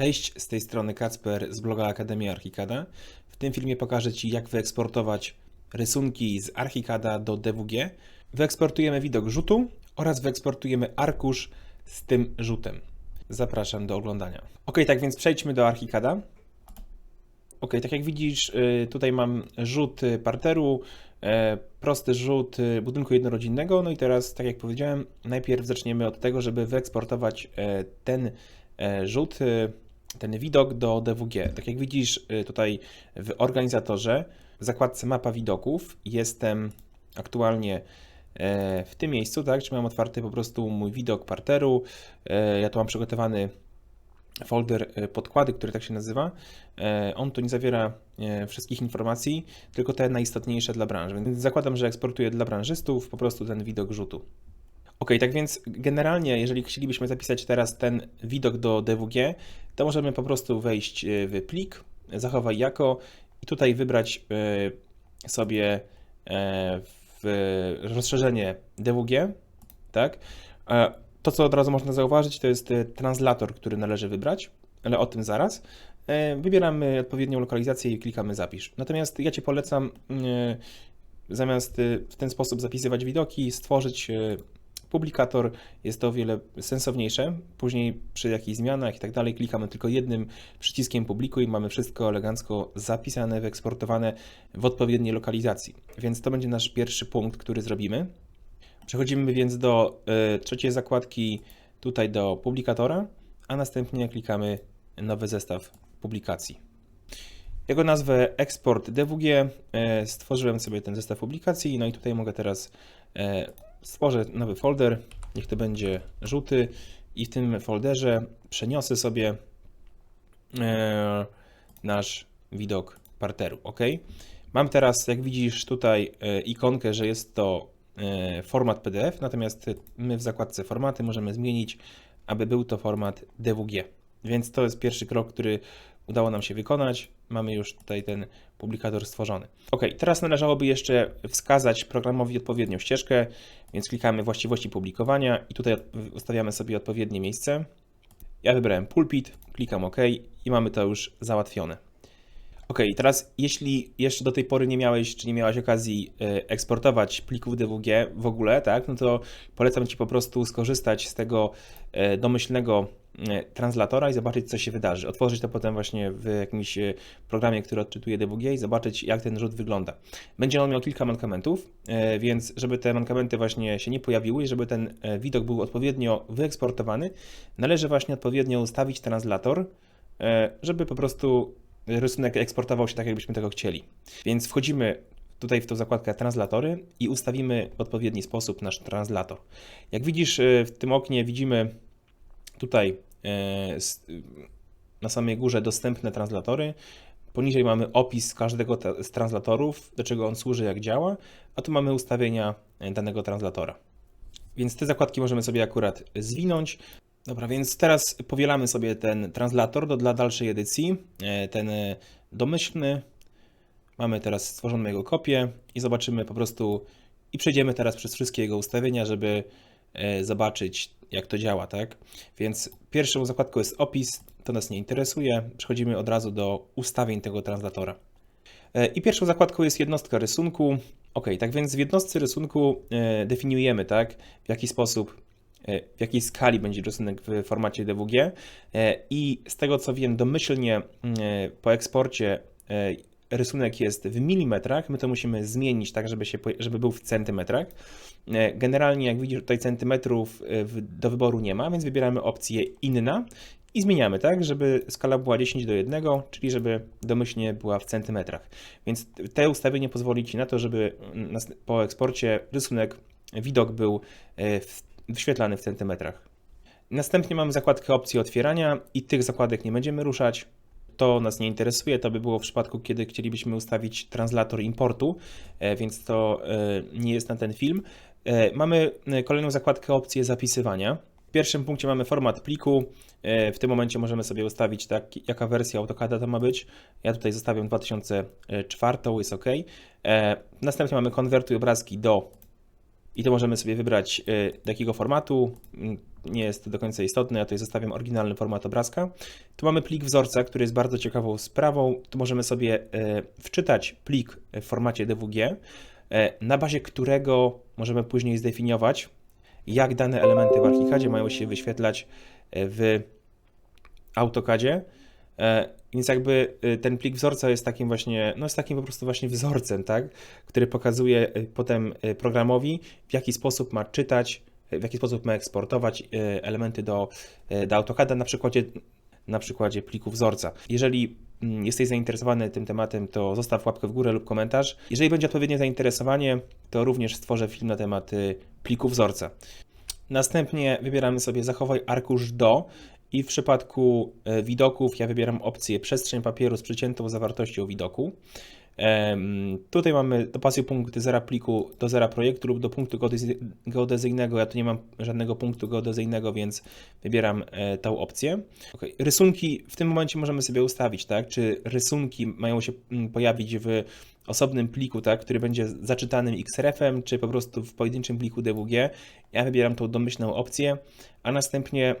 Cześć, z tej strony Kacper z bloga Akademia Archicada. W tym filmie pokażę Ci, jak wyeksportować rysunki z Archicada do DWG. Wyeksportujemy widok rzutu oraz wyeksportujemy arkusz z tym rzutem. Zapraszam do oglądania. Ok, tak więc przejdźmy do Archicada. Ok, tak jak widzisz, y, tutaj mam rzut y, parteru, e, prosty rzut y, budynku jednorodzinnego. No i teraz, tak jak powiedziałem, najpierw zaczniemy od tego, żeby wyeksportować ten rzut, y, ten widok do DWG. Tak jak widzisz y, tutaj w organizatorze, w zakładce mapa widoków, jestem aktualnie e, w tym miejscu, tak, czy mam otwarty po prostu mój widok parteru. E, Ja tu mam przygotowany folder e, podkłady, który tak się nazywa. On tu nie zawiera wszystkich informacji, tylko te najistotniejsze dla branży. Więc zakładam, że eksportuję dla branżystów po prostu ten widok rzutu. Ok, tak więc generalnie, jeżeli chcielibyśmy zapisać teraz ten widok do DWG, to możemy po prostu wejść e, w plik, zachowaj jako i tutaj wybrać e, sobie e, rozszerzenie DWG, tak? To, co od razu można zauważyć, to jest translator, który należy wybrać, ale o tym zaraz. Wybieramy odpowiednią lokalizację i klikamy zapisz. Natomiast ja Ci polecam zamiast w ten sposób zapisywać widoki, stworzyć publikator. Jest to o wiele sensowniejsze. Później przy jakichś zmianach i tak dalej klikamy tylko jednym przyciskiem publikuj i mamy wszystko elegancko zapisane, wyeksportowane w odpowiedniej lokalizacji. Więc to będzie nasz pierwszy punkt, który zrobimy. Przechodzimy więc do e, trzeciej zakładki, tutaj do publikatora, a następnie klikamy nowy zestaw publikacji. Jego nazwę Export DWG. e, Stworzyłem sobie ten zestaw publikacji, no i tutaj mogę teraz e, stworzę nowy folder. Niech to będzie żółty i w tym folderze przeniosę sobie e, nasz widok parteru. OK. Mam teraz, jak widzisz, tutaj e, ikonkę, że jest to e, format PDF, natomiast my w zakładce formaty możemy zmienić, aby był to format DWG. Więc to jest pierwszy krok, który udało nam się wykonać. Mamy już tutaj ten publikator stworzony. Ok, teraz należałoby jeszcze wskazać programowi odpowiednią ścieżkę, więc klikamy właściwości publikowania i tutaj ustawiamy sobie odpowiednie miejsce. Ja wybrałem pulpit, klikam OK i mamy to już załatwione. Ok, teraz jeśli jeszcze do tej pory nie miałeś, czy nie miałaś okazji e, eksportować plików DWG w ogóle, tak, no to polecam Ci po prostu skorzystać z tego e, domyślnego translatora i zobaczyć, co się wydarzy. Otworzyć to potem właśnie w jakimś e, programie, który odczytuje DWG i zobaczyć, jak ten rzut wygląda. Będzie on miał kilka mankamentów, e, więc żeby te mankamenty właśnie się nie pojawiły i żeby ten e, widok był odpowiednio wyeksportowany, należy właśnie odpowiednio ustawić translator, e, żeby po prostu rysunek eksportował się tak, jakbyśmy tego chcieli. Więc wchodzimy tutaj w tą zakładkę translatory i ustawimy w odpowiedni sposób nasz translator. Jak widzisz e, w tym oknie widzimy tutaj e, na samej górze dostępne translatory. Poniżej mamy opis każdego z translatorów, do czego on służy, jak działa, a tu mamy ustawienia e, danego translatora. Więc te zakładki możemy sobie akurat zwinąć. Dobra, więc teraz powielamy sobie ten translator do, dla dalszej edycji. E, Ten domyślny. Mamy teraz stworzoną jego kopię i zobaczymy po prostu i przejdziemy teraz przez wszystkie jego ustawienia, żeby zobaczyć, jak to działa, tak? Więc pierwszą zakładką jest opis, to nas nie interesuje. Przechodzimy od razu do ustawień tego translatora. E, I pierwszą zakładką jest jednostka rysunku. Ok, tak więc w jednostce rysunku e, definiujemy, tak, w jaki sposób, e, w jakiej skali będzie rysunek w formacie DWG. E, I z tego co wiem, domyślnie e, po eksporcie e, rysunek jest w milimetrach. My to musimy zmienić tak, żeby, się, żeby był w centymetrach. E, Generalnie, jak widzisz, tutaj centymetrów e, do wyboru nie ma, więc wybieramy opcję inna i zmieniamy, tak, żeby skala była 10 do 1, czyli żeby domyślnie była w centymetrach. Więc te ustawienie pozwoli Ci na to, żeby po eksporcie rysunek, widok był e, wyświetlany w centymetrach. Następnie mamy zakładkę opcji otwierania i tych zakładek nie będziemy ruszać. To nas nie interesuje, to by było w przypadku, kiedy chcielibyśmy ustawić translator importu, więc to nie jest na ten film. E, Mamy e, kolejną zakładkę opcję zapisywania. W pierwszym punkcie mamy format pliku. E, W tym momencie możemy sobie ustawić, tak, jaka wersja AutoCADa to ma być. Ja tutaj zostawiam 2004, jest OK. Następnie mamy konwertuj obrazki do i to możemy sobie wybrać do jakiego formatu. Mm, nie jest to do końca istotne, ja tutaj zostawiam oryginalny format obrazka. Tu mamy plik wzorca, który jest bardzo ciekawą sprawą. Tu możemy sobie wczytać plik w formacie DWG, na bazie którego możemy później zdefiniować, jak dane elementy w ArchiCadzie mają się wyświetlać e, w AutoCadzie. E, Więc jakby e, ten plik wzorca jest takim właśnie, no jest takim po prostu właśnie wzorcem, tak, który pokazuje potem programowi, w jaki sposób ma czytać, w jaki sposób ma eksportować elementy do, do AutoCADa na przykładzie, na przykładzie pliku wzorca. Jeżeli jesteś zainteresowany tym tematem, to zostaw łapkę w górę lub komentarz. Jeżeli będzie odpowiednie zainteresowanie, to również stworzę film na temat y, pliku wzorca. Następnie wybieramy sobie zachowaj arkusz do i w przypadku e, widoków ja wybieram opcję przestrzeń papieru z przyciętą zawartością widoku. Tutaj mamy dopasuj punkt zera pliku do zera projektu lub do punktu geodezyjnego. Ja tu nie mam żadnego punktu geodezyjnego, więc wybieram e, tą opcję. Okej, Rysunki w tym momencie możemy sobie ustawić, tak? Czy rysunki mają się mm, pojawić w osobnym pliku, tak? który będzie zaczytanym XRF-em, czy po prostu w pojedynczym pliku DWG. Ja wybieram tą domyślną opcję, a następnie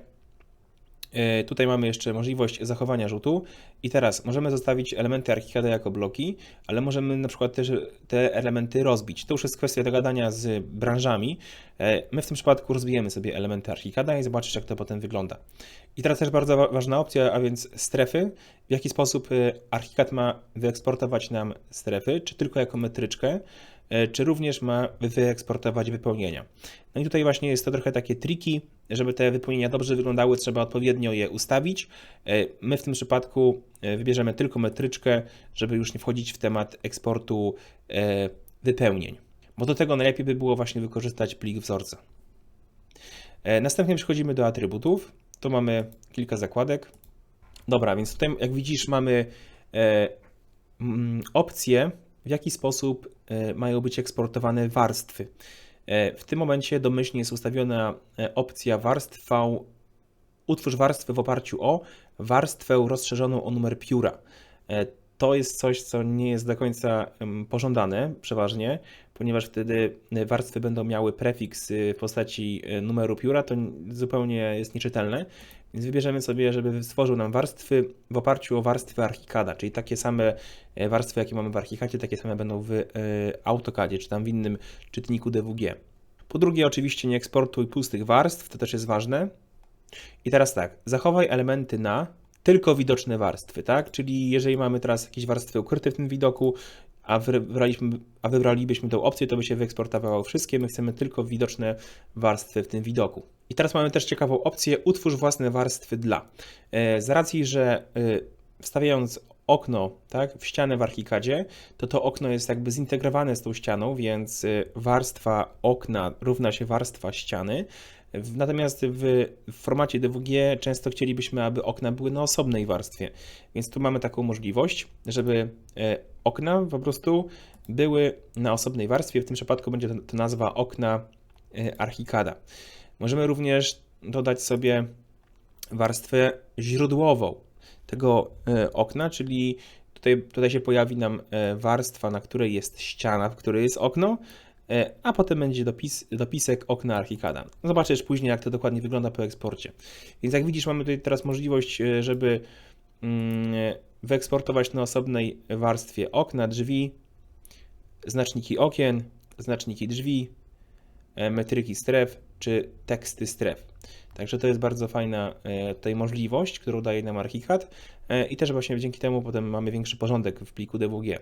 Tutaj mamy jeszcze możliwość zachowania rzutu i teraz możemy zostawić elementy ArchiCADa jako bloki, ale możemy na przykład też te elementy rozbić. To już jest kwestia dogadania z branżami. E, My w tym przypadku rozbijemy sobie elementy ArchiCADa i zobaczysz jak to potem wygląda. I teraz też bardzo wa- ważna opcja, a więc strefy. W jaki sposób e, ArchiCAD ma wyeksportować nam strefy, czy tylko jako metryczkę, e, czy również ma wyeksportować wypełnienia. No i tutaj właśnie jest to trochę takie triki, żeby te wypełnienia dobrze wyglądały, trzeba odpowiednio je ustawić. E, My w tym przypadku e, wybierzemy tylko metryczkę, żeby już nie wchodzić w temat eksportu e, wypełnień, bo do tego najlepiej by było właśnie wykorzystać plik wzorca. E, Następnie przechodzimy do atrybutów. Tu mamy kilka zakładek. Dobra, więc tutaj jak widzisz mamy e, opcje, w jaki sposób e, mają być eksportowane warstwy. E, W tym momencie domyślnie jest ustawiona e, opcja warstwa, utwórz warstwę w oparciu o warstwę rozszerzoną o numer pióra. To jest coś, co nie jest do końca pożądane przeważnie, ponieważ wtedy warstwy będą miały prefiks w postaci numeru pióra, to zupełnie jest nieczytelne. Więc wybierzemy sobie, żeby stworzył nam warstwy w oparciu o warstwy ArchiCADa, czyli takie same e, warstwy, jakie mamy w ArchiCADzie, takie same będą w e, AutoCADzie, czy tam w innym czytniku DWG. Po drugie, oczywiście nie eksportuj pustych warstw, to też jest ważne. I teraz tak, zachowaj elementy na tylko widoczne warstwy, tak? Czyli jeżeli mamy teraz jakieś warstwy ukryte w tym widoku, a wybraliśmy, a wybralibyśmy tą opcję, to by się wyeksportowało wszystkie. My chcemy tylko widoczne warstwy w tym widoku. I teraz mamy też ciekawą opcję utwórz własne warstwy dla. E, Z racji, że e, wstawiając okno tak, w ścianę w ArchiCADzie, to to okno jest jakby zintegrowane z tą ścianą, więc e, warstwa okna równa się warstwa ściany. Natomiast w, formacie DWG często chcielibyśmy, aby okna były na osobnej warstwie, więc tu mamy taką możliwość, żeby okna po prostu były na osobnej warstwie. W tym przypadku będzie to, nazwa okna ArchiCADa. Możemy również dodać sobie warstwę źródłową tego e, okna, czyli tutaj, tutaj się pojawi nam e, warstwa, na której jest ściana, w której jest okno, e, a potem będzie dopis, dopisek okna ArchiCADa. Zobaczysz później, jak to dokładnie wygląda po eksporcie. Więc jak widzisz, mamy tutaj teraz możliwość, żeby mm, wyeksportować na osobnej warstwie okna, drzwi, znaczniki okien, znaczniki drzwi, metryki stref czy teksty stref. Także to jest bardzo fajna e, tutaj możliwość, którą daje nam ArchiCAD e, i też właśnie dzięki temu potem mamy większy porządek w pliku DWG.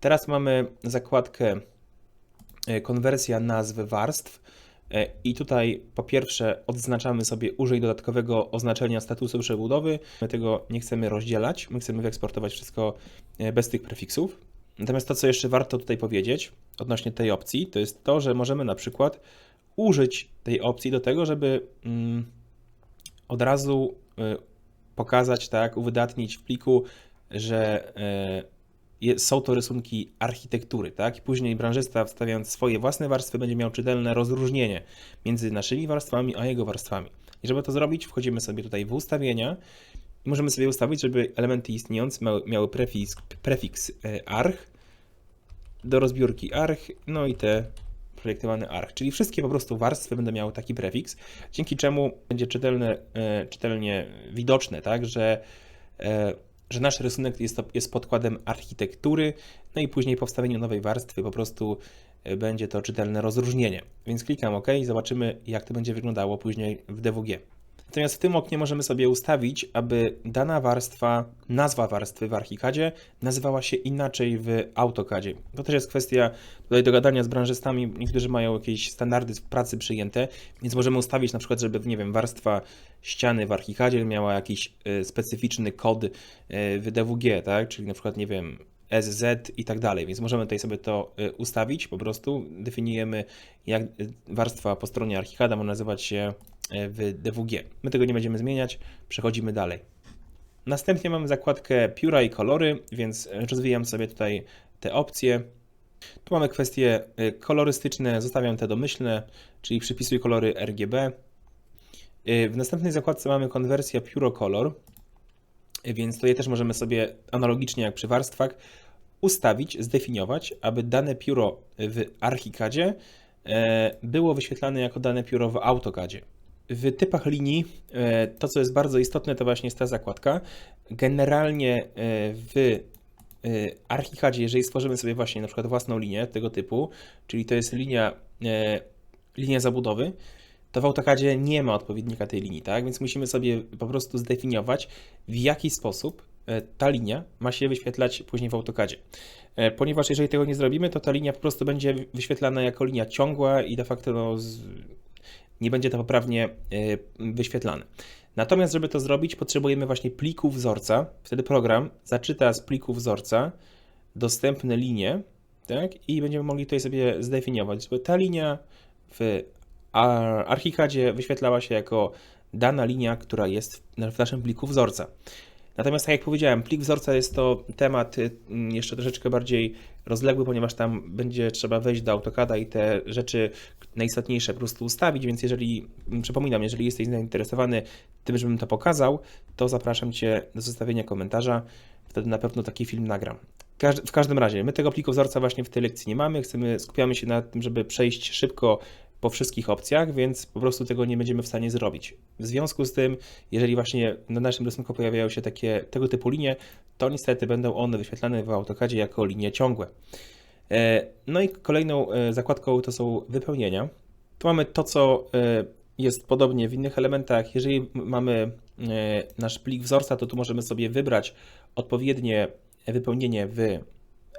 Teraz mamy zakładkę e, konwersja nazw warstw i tutaj po pierwsze odznaczamy sobie użyj dodatkowego oznaczenia statusu przebudowy. My tego nie chcemy rozdzielać, my chcemy wyeksportować wszystko bez tych prefiksów. Natomiast to, co jeszcze warto tutaj powiedzieć odnośnie tej opcji, to jest to, że możemy na przykład użyć tej opcji do tego, żeby mm, od razu y, pokazać, tak, uwydatnić w pliku, że y, są to rysunki architektury, tak? I później branżysta wstawiając swoje własne warstwy będzie miał czytelne rozróżnienie między naszymi warstwami a jego warstwami. I żeby to zrobić, wchodzimy sobie tutaj w ustawienia i możemy sobie ustawić, żeby elementy istniejące miały, miały prefiks, prefiks y, arch do rozbiórki arch, no i te zaprojektowany arch. Czyli wszystkie po prostu warstwy będą miały taki prefiks, dzięki czemu będzie czytelne, e, czytelnie widoczne, tak, że, e, że nasz rysunek jest, jest podkładem architektury, no i później po wstawieniu nowej warstwy po prostu e, będzie to czytelne rozróżnienie. Więc klikam OK i zobaczymy, jak to będzie wyglądało później w DWG. Natomiast w tym oknie możemy sobie ustawić, aby dana warstwa, nazwa warstwy w Archicadzie nazywała się inaczej w AutoCadzie. To też jest kwestia tutaj dogadania z branżystami. Niektórzy mają jakieś standardy pracy przyjęte, więc możemy ustawić na przykład, żeby, nie wiem, warstwa ściany w Archicadzie miała jakiś y, specyficzny kod y, w DWG, tak? Czyli na przykład, nie wiem, SZ i tak dalej, więc możemy tutaj sobie to y, ustawić, po prostu definiujemy jak warstwa po stronie Archicada ma nazywać się w DWG. My tego nie będziemy zmieniać, przechodzimy dalej. Następnie mamy zakładkę pióra i kolory, więc rozwijam sobie tutaj te opcje. Tu mamy kwestie y, kolorystyczne, zostawiam te domyślne, czyli przypisuj kolory RGB. Y, w następnej zakładce mamy konwersja pióro kolor, więc tutaj też możemy sobie analogicznie jak przy warstwach ustawić, zdefiniować, aby dane pióro w Archicadzie e, było wyświetlane jako dane pióro w AutoCadzie. W typach linii e, to, co jest bardzo istotne, to właśnie jest ta zakładka. Generalnie e, w e, Archicadzie, jeżeli stworzymy sobie właśnie na przykład własną linię tego typu, czyli to jest linia, linia zabudowy, to w AutoCADzie nie ma odpowiednika tej linii, tak? Więc musimy sobie po prostu zdefiniować, w jaki sposób ta linia ma się wyświetlać później w AutoCADzie. Ponieważ jeżeli tego nie zrobimy, to ta linia po prostu będzie wyświetlana jako linia ciągła i de facto no, nie będzie to poprawnie e, wyświetlane. Natomiast, żeby to zrobić, potrzebujemy właśnie pliku wzorca. Wtedy program zaczyta z pliku wzorca dostępne linie, tak? I będziemy mogli tutaj sobie zdefiniować, żeby ta linia w Archicadzie wyświetlała się jako dana linia, która jest w naszym pliku wzorca. Natomiast tak jak powiedziałem, plik wzorca jest to temat y, jeszcze troszeczkę bardziej rozległy, ponieważ tam będzie trzeba wejść do AutoCADa i te rzeczy najistotniejsze po prostu ustawić, więc jeżeli, mm, przypominam, jeżeli jesteś zainteresowany tym, żebym to pokazał, to zapraszam Cię do zostawienia komentarza, wtedy na pewno taki film nagram. W każdym razie, my tego pliku wzorca właśnie w tej lekcji nie mamy, chcemy, skupiamy się na tym, żeby przejść szybko po wszystkich opcjach, więc po prostu tego nie będziemy w stanie zrobić. W związku z tym, jeżeli właśnie na naszym rysunku pojawiają się takie tego typu linie, to niestety będą one wyświetlane w AutoCADzie jako linie ciągłe. E, no i kolejną e, zakładką to są wypełnienia. Tu mamy to, co e, jest podobnie w innych elementach. Jeżeli mamy nasz plik wzorca, to tu możemy sobie wybrać odpowiednie wypełnienie w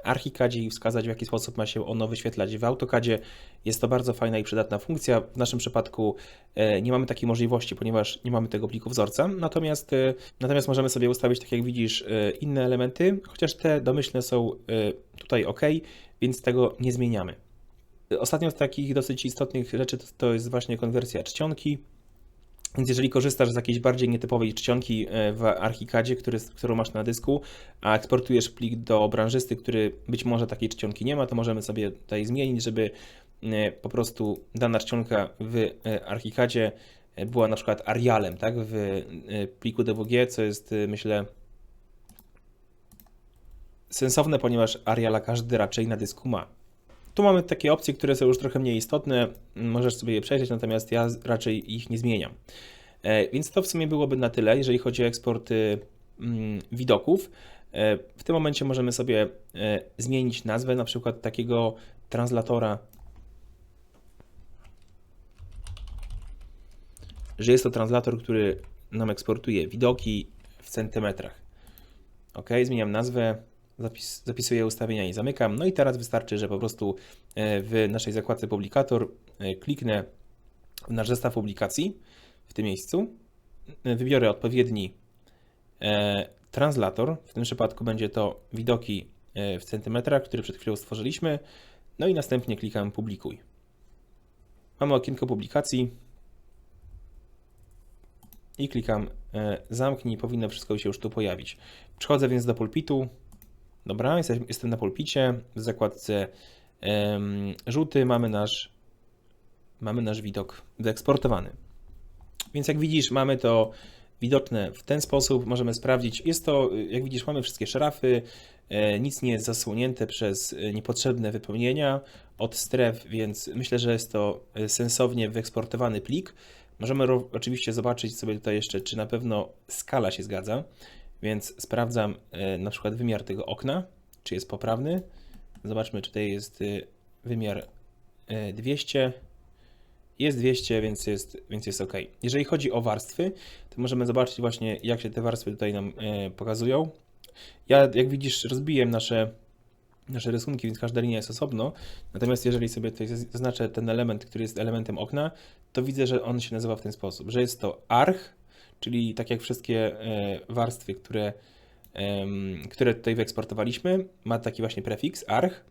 Archicadzie i wskazać, w jaki sposób ma się ono wyświetlać w AutoCadzie. Jest to bardzo fajna i przydatna funkcja. W naszym przypadku e, nie mamy takiej możliwości, ponieważ nie mamy tego pliku wzorca. Natomiast, e, natomiast możemy sobie ustawić, tak jak widzisz, e, inne elementy, chociaż te domyślne są tutaj ok, więc tego nie zmieniamy. Ostatnią z takich dosyć istotnych rzeczy to jest właśnie konwersja czcionki. Więc jeżeli korzystasz z jakiejś bardziej nietypowej czcionki e, w Archicadzie, który, którą masz na dysku, a eksportujesz plik do branżysty, który być może takiej czcionki nie ma, to możemy sobie tutaj zmienić, żeby e, po prostu dana czcionka w e, Archicadzie była na przykład Arialem, tak, w pliku DWG, co jest myślę sensowne, ponieważ Ariala każdy raczej na dysku ma. Tu mamy takie opcje, które są już trochę mniej istotne, możesz sobie je przejrzeć, natomiast ja raczej ich nie zmieniam. E, więc to w sumie byłoby na tyle, jeżeli chodzi o eksport mm, widoków. E, w tym momencie możemy sobie e, zmienić nazwę na przykład takiego translatora, że jest to translator, który nam eksportuje widoki w centymetrach. Ok, zmieniam nazwę, zapis, zapisuję ustawienia i zamykam. No i teraz wystarczy, że po prostu e, w naszej zakładce publikator e, kliknę w nasz zestaw publikacji w tym miejscu, e, wybiorę odpowiedni translator, w tym przypadku będzie to widoki w centymetrach, które przed chwilą stworzyliśmy, no i następnie klikam publikuj. Mamy okienko publikacji i klikam zamknij, powinno wszystko się już tu pojawić. Przechodzę więc do pulpitu, Dobra, jestem na pulpicie. W zakładce um, żółty mamy nasz, mamy nasz widok wyeksportowany. Więc jak widzisz, mamy to widoczne w ten sposób. Możemy sprawdzić. Jest to, jak widzisz, mamy wszystkie szrafy. E, nic nie jest zasłonięte przez niepotrzebne wypełnienia. od stref, więc myślę, że jest to e, sensownie wyeksportowany plik. Możemy oczywiście zobaczyć sobie tutaj jeszcze, czy na pewno skala się zgadza, więc sprawdzam e, na przykład wymiar tego okna, czy jest poprawny. Zobaczmy, czy tutaj jest e, wymiar e, 200. Jest 200, więc jest, więc jest ok. Jeżeli chodzi o warstwy, to możemy zobaczyć właśnie, jak się te warstwy tutaj nam e, pokazują. Ja, jak widzisz, rozbiłem nasze, nasze rysunki, więc każda linia jest osobno. Natomiast jeżeli sobie tutaj zaznaczę ten element, który jest elementem okna, to widzę, że on się nazywa w ten sposób, że jest to arch, czyli tak jak wszystkie e, warstwy, które, które tutaj wyeksportowaliśmy, ma taki właśnie prefiks arch.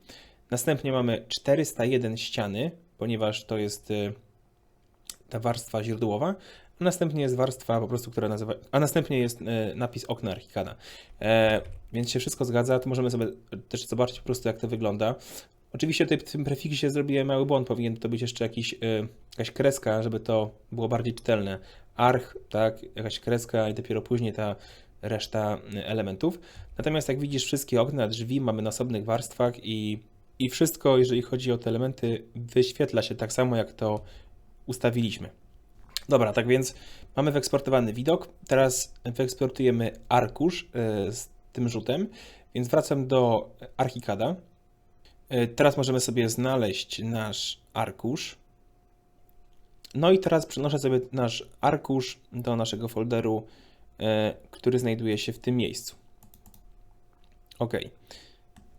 Następnie mamy 401 ściany, ponieważ to jest e, ta warstwa źródłowa, a następnie jest warstwa po prostu, która nazywa, a następnie jest e, napis okna Archicada. E, więc się wszystko zgadza, to możemy sobie też zobaczyć po prostu jak to wygląda. Oczywiście tutaj w tym prefiksie zrobiłem mały błąd, powinien to być jeszcze jakiś, jakaś kreska, żeby to było bardziej czytelne. Arch, tak, jakaś kreska i dopiero później ta reszta e, elementów. Natomiast jak widzisz, wszystkie okna, drzwi mamy na osobnych warstwach i, i wszystko, jeżeli chodzi o te elementy, wyświetla się tak samo, jak to ustawiliśmy. Dobra, tak więc mamy wyeksportowany widok. Teraz wyeksportujemy arkusz e, z tym rzutem, więc wracam do Archicada. E, Teraz możemy sobie znaleźć nasz arkusz. No i teraz przenoszę sobie nasz arkusz do naszego folderu, e, który znajduje się w tym miejscu. OK.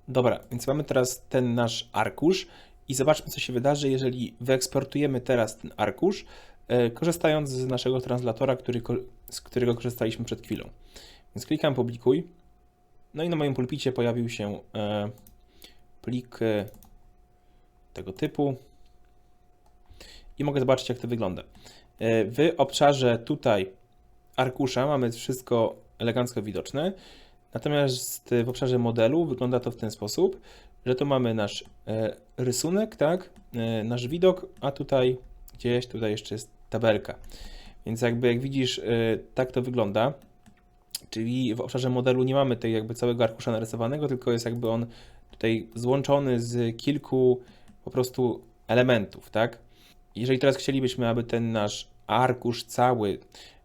Dobra, więc mamy teraz ten nasz arkusz i zobaczmy, co się wydarzy, jeżeli wyeksportujemy teraz ten arkusz, e, korzystając z naszego translatora, który, z którego korzystaliśmy przed chwilą. Więc klikam publikuj. No i na moim pulpicie pojawił się e, plik tego typu. I mogę zobaczyć, jak to wygląda. E, w obszarze tutaj arkusza mamy wszystko elegancko widoczne. Natomiast w obszarze modelu wygląda to w ten sposób, że tu mamy nasz e, rysunek, tak, e, nasz widok, a tutaj gdzieś tutaj jeszcze jest tabelka. Więc jakby jak widzisz, tak to wygląda. Czyli w obszarze modelu nie mamy tej jakby całego arkusza narysowanego, tylko jest jakby on tutaj złączony z kilku po prostu elementów, tak? Jeżeli teraz chcielibyśmy, aby ten nasz arkusz cały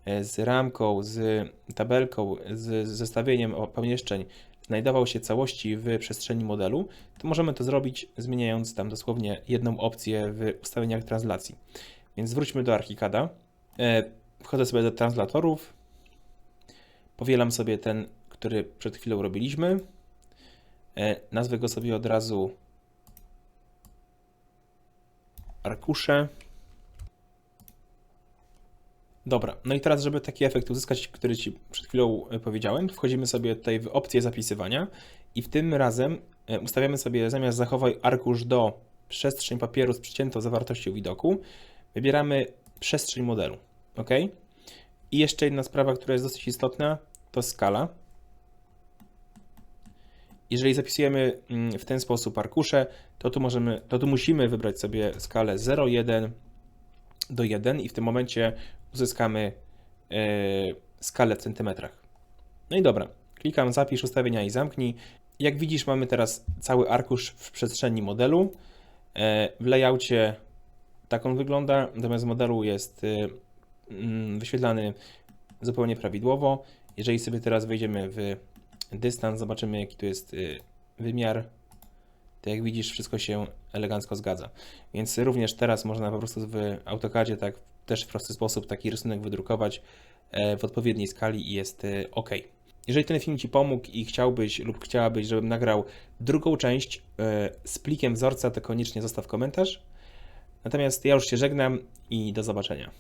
e, z ramką, z tabelką, z zestawieniem pomieszczeń znajdował się całości w przestrzeni modelu, to możemy to zrobić zmieniając tam dosłownie jedną opcję w ustawieniach translacji. Więc wróćmy do Archicada. E, Wchodzę sobie do translatorów. Powielam sobie ten, który przed chwilą robiliśmy. E, Nazwę go sobie od razu arkusze. Dobra, no i teraz, żeby taki efekt uzyskać, który Ci przed chwilą e, powiedziałem, wchodzimy sobie tutaj w opcję zapisywania i w tym razem e, ustawiamy sobie zamiast zachowaj arkusz do przestrzeń papieru z przyciętą zawartością widoku, wybieramy przestrzeń modelu, ok? I jeszcze jedna sprawa, która jest dosyć istotna, to skala. Jeżeli zapisujemy mm, w ten sposób arkusze, to tu, możemy, to tu musimy wybrać sobie skalę 0,1 do 1 i w tym momencie uzyskamy e, skalę w centymetrach. No i dobra, klikam zapisz ustawienia i zamknij. Jak widzisz, mamy teraz cały arkusz w przestrzeni modelu. E, w layoutie tak on wygląda, natomiast modelu jest e, mm, wyświetlany zupełnie prawidłowo. Jeżeli sobie teraz wejdziemy w dystans, zobaczymy jaki tu jest wymiar, to jak widzisz wszystko się elegancko zgadza. Więc również teraz można po prostu w AutoCADzie tak też w prosty sposób taki rysunek wydrukować e, w odpowiedniej skali i jest y, ok. Jeżeli ten film Ci pomógł i chciałbyś lub chciałabyś, żebym nagrał drugą część e, z plikiem wzorca, to koniecznie zostaw komentarz. Natomiast ja już się żegnam i do zobaczenia.